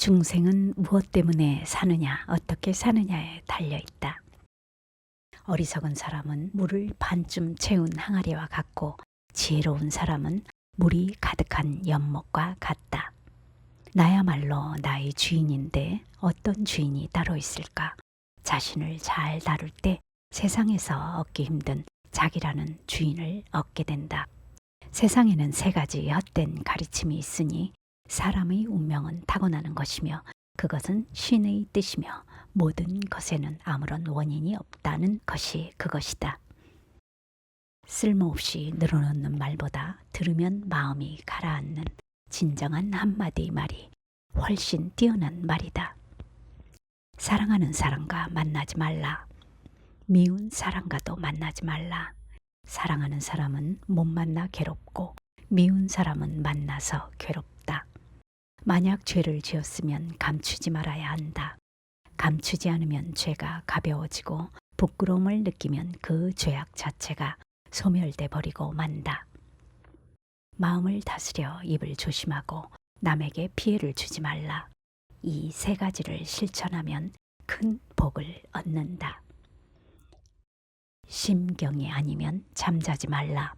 중생은 무엇 때문에 사느냐, 어떻게 사느냐에 달려 있다. 어리석은 사람은 물을 반쯤 채운 항아리와 같고 지혜로운 사람은 물이 가득한 연못과 같다. 나야말로 나의 주인인데 어떤 주인이 따로 있을까? 자신을 잘 다룰 때 세상에서 얻기 힘든 자기라는 주인을 얻게 된다. 세상에는 세 가지 헛된 가르침이 있으니 사람의 운명은 타고나는 것이며 그것은 신의 뜻이며 모든 것에는 아무런 원인이 없다는 것이 그것이다. 쓸모없이 늘어놓는 말보다 들으면 마음이 가라앉는 진정한 한마디 말이 훨씬 뛰어난 말이다. 사랑하는 사람과 만나지 말라. 미운 사람과도 만나지 말라. 사랑하는 사람은 못 만나 괴롭고 미운 사람은 만나서 괴롭다. 만약 죄를 지었으면 감추지 말아야 한다. 감추지 않으면 죄가 가벼워지고 부끄러움을 느끼면 그 죄악 자체가 소멸돼 버리고 만다. 마음을 다스려 입을 조심하고 남에게 피해를 주지 말라. 이 세 가지를 실천하면 큰 복을 얻는다. 심경이 아니면 잠자지 말라.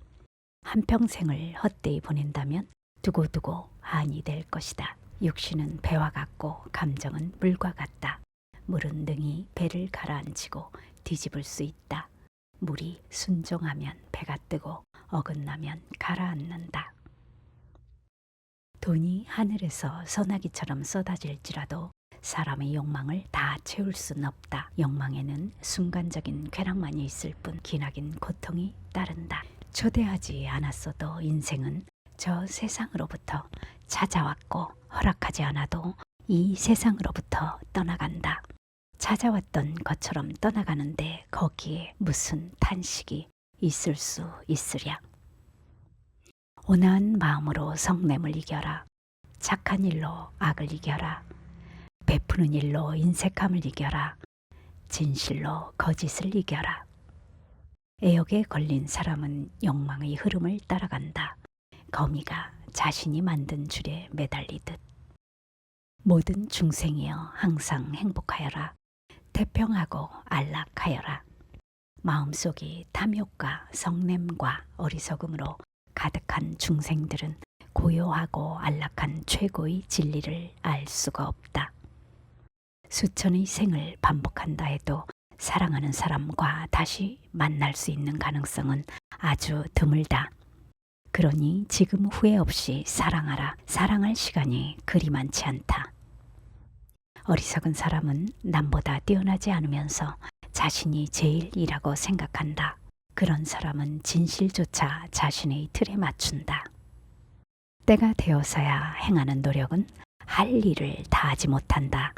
한평생을 헛되이 보낸다면 두고두고 한이 될 것이다. 육신은 배와 같고 감정은 물과 같다. 물은 능히 배를 가라앉히고 뒤집을 수 있다. 물이 순종하면 배가 뜨고 어긋나면 가라앉는다. 돈이 하늘에서 소나기처럼 쏟아질지라도 사람의 욕망을 다 채울 순 없다. 욕망에는 순간적인 쾌락만이 있을 뿐 기나긴 고통이 따른다. 초대하지 않았어도 인생은 저 세상으로부터 찾아왔고 허락하지 않아도 이 세상으로부터 떠나간다. 찾아왔던 것처럼 떠나가는데 거기에 무슨 탄식이 있을 수 있으랴. 온화한 마음으로 성냄을 이겨라. 착한 일로 악을 이겨라. 베푸는 일로 인색함을 이겨라. 진실로 거짓을 이겨라. 애역에 걸린 사람은 욕망의 흐름을 따라간다. 거미가 자신이 만든 줄에 매달리듯. 모든 중생이여 항상 행복하여라. 태평하고 안락하여라. 마음속이 탐욕과 성냄과 어리석음으로 가득한 중생들은 고요하고 안락한 최고의 진리를 알 수가 없다. 수천의 생을 반복한다 해도 사랑하는 사람과 다시 만날 수 있는 가능성은 아주 드물다. 그러니 지금 후회 없이 사랑하라. 사랑할 시간이 그리 많지 않다. 어리석은 사람은 남보다 뛰어나지 않으면서 자신이 제일이라고 생각한다. 그런 사람은 진실조차 자신의 틀에 맞춘다. 때가 되어서야 행하는 노력은 할 일을 다 하지 못한다.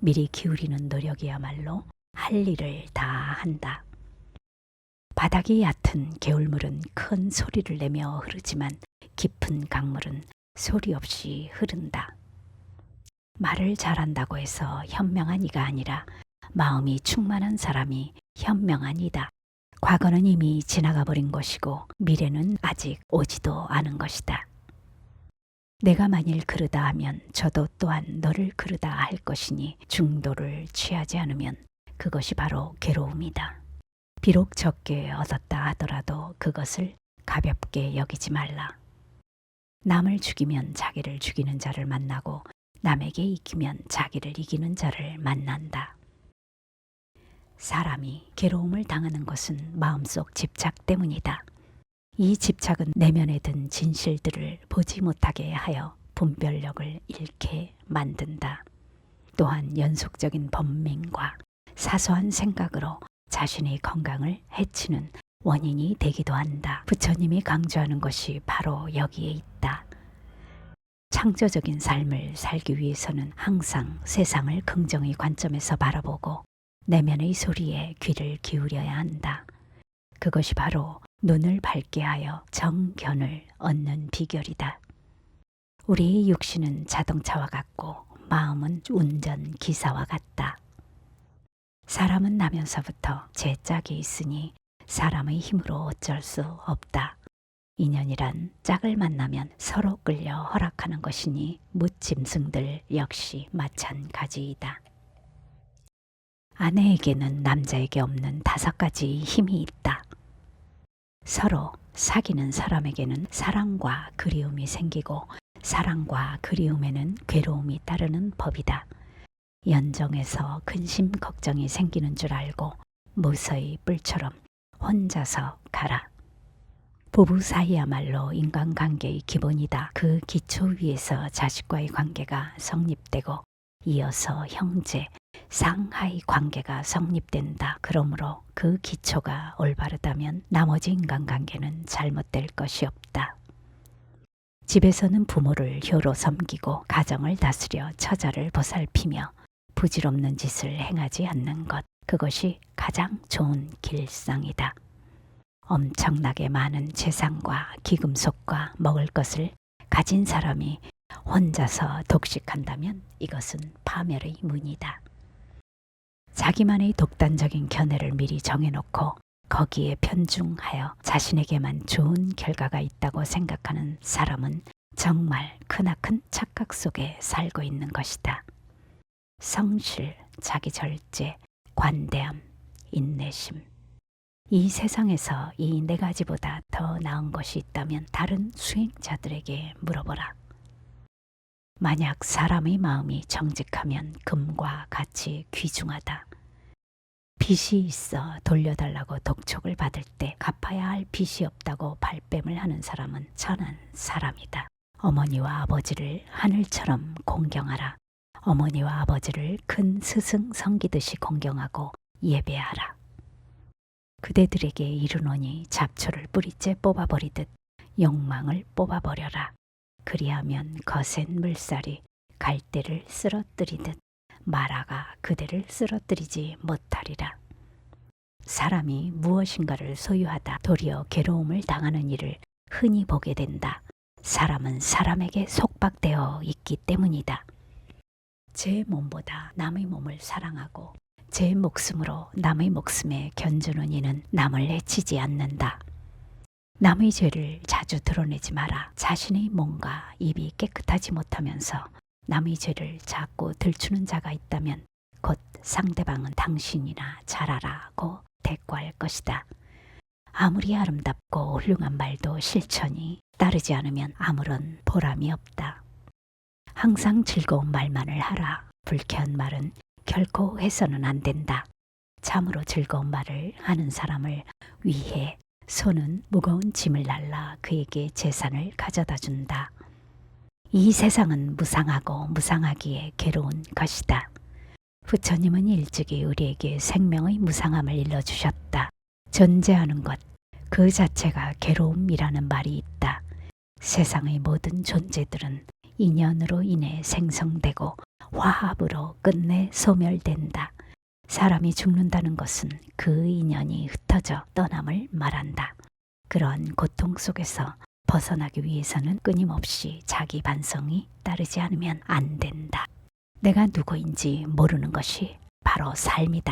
미리 기울이는 노력이야말로 할 일을 다 한다. 바닥이 얕은 개울물은 큰 소리를 내며 흐르지만 깊은 강물은 소리 없이 흐른다. 말을 잘한다고 해서 현명한 이가 아니라 마음이 충만한 사람이 현명한 이다. 과거는 이미 지나가 버린 것이고 미래는 아직 오지도 않은 것이다. 내가 만일 그러다 하면 저도 또한 너를 그러다 할 것이니 중도를 취하지 않으면 그것이 바로 괴로움이다. 비록 적게 얻었다 하더라도 그것을 가볍게 여기지 말라. 남을 죽이면 자기를 죽이는 자를 만나고 남에게 이기면 자기를 이기는 자를 만난다. 사람이 괴로움을 당하는 것은 마음속 집착 때문이다. 이 집착은 내면에 든 진실들을 보지 못하게 하여 분별력을 잃게 만든다. 또한 연속적인 번민과 사소한 생각으로 자신의 건강을 해치는 원인이 되기도 한다. 부처님이 강조하는 것이 바로 여기에 있다. 창조적인 삶을 살기 위해서는 항상 세상을 긍정의 관점에서 바라보고 내면의 소리에 귀를 기울여야 한다. 그것이 바로 눈을 밝게 하여 정견을 얻는 비결이다. 우리의 육신은 자동차와 같고 마음은 운전 기사와 같다. 사람은 나면서부터 제 짝이 있으니 사람의 힘으로 어쩔 수 없다. 인연이란 짝을 만나면 서로 끌려 허락하는 것이니 무짐승들 역시 마찬가지이다. 아내에게는 남자에게 없는 다섯 가지 힘이 있다. 서로 사귀는 사람에게는 사랑과 그리움이 생기고 사랑과 그리움에는 괴로움이 따르는 법이다. 연정에서 근심 걱정이 생기는 줄 알고 무서이 뿔처럼 혼자서 가라. 부부 사이야말로 인간관계의 기본이다. 그 기초 위에서 자식과의 관계가 성립되고 이어서 형제, 상하의 관계가 성립된다. 그러므로 그 기초가 올바르다면 나머지 인간관계는 잘못될 것이 없다. 집에서는 부모를 효로 섬기고 가정을 다스려 처자를 보살피며 부질없는 짓을 행하지 않는 것. 그것이 가장 좋은 길상이다. 엄청나게 많은 재산과 기금속과 먹을 것을 가진 사람이 혼자서 독식한다면 이것은 파멸의 문이다. 자기만의 독단적인 견해를 미리 정해놓고 거기에 편중하여 자신에게만 좋은 결과가 있다고 생각하는 사람은 정말 크나큰 착각 속에 살고 있는 것이다. 성실, 자기 절제, 관대함, 인내심. 이 세상에서 이 네 가지보다 더 나은 것이 있다면 다른 수행자들에게 물어보라. 만약 사람의 마음이 정직하면 금과 같이 귀중하다. 빚이 있어 돌려달라고 독촉을 받을 때 갚아야 할 빚이 없다고 발뺌을 하는 사람은 천한 사람이다. 어머니와 아버지를 하늘처럼 공경하라. 어머니와 아버지를 큰 스승 성기듯이 공경하고 예배하라. 그대들에게 이르노니 잡초를 뿌리째 뽑아버리듯 욕망을 뽑아버려라. 그리하면 거센 물살이 갈대를 쓰러뜨리듯 마라가 그대를 쓰러뜨리지 못하리라. 사람이 무엇인가를 소유하다 도리어 괴로움을 당하는 일을 흔히 보게 된다. 사람은 사람에게 속박되어 있기 때문이다. 제 몸보다 남의 몸을 사랑하고 제 목숨으로 남의 목숨에 견주는 이는 남을 해치지 않는다. 남의 죄를 자주 드러내지 마라. 자신의 몸과 입이 깨끗하지 못하면서 남의 죄를 자꾸 들추는 자가 있다면 곧 상대방은 당신이나 잘하라고 대꾸할 것이다. 아무리 아름답고 훌륭한 말도 실천이 따르지 않으면 아무런 보람이 없다. 항상 즐거운 말만을 하라. 불쾌한 말은 결코 해서는 안 된다. 참으로 즐거운 말을 하는 사람을 위해 손은 무거운 짐을 날라 그에게 재산을 가져다 준다. 이 세상은 무상하고 무상하기에 괴로운 것이다. 부처님은 일찍이 우리에게 생명의 무상함을 일러주셨다. 존재하는 것, 그 자체가 괴로움이라는 말이 있다. 세상의 모든 존재들은 인연으로 인해 생성되고 화합으로 끝내 소멸된다. 사람이 죽는다는 것은 그 인연이 흩어져 떠남을 말한다. 그러한 고통 속에서 벗어나기 위해서는 끊임없이 자기 반성이 따르지 않으면 안 된다. 내가 누구인지 모르는 것이 바로 삶이다.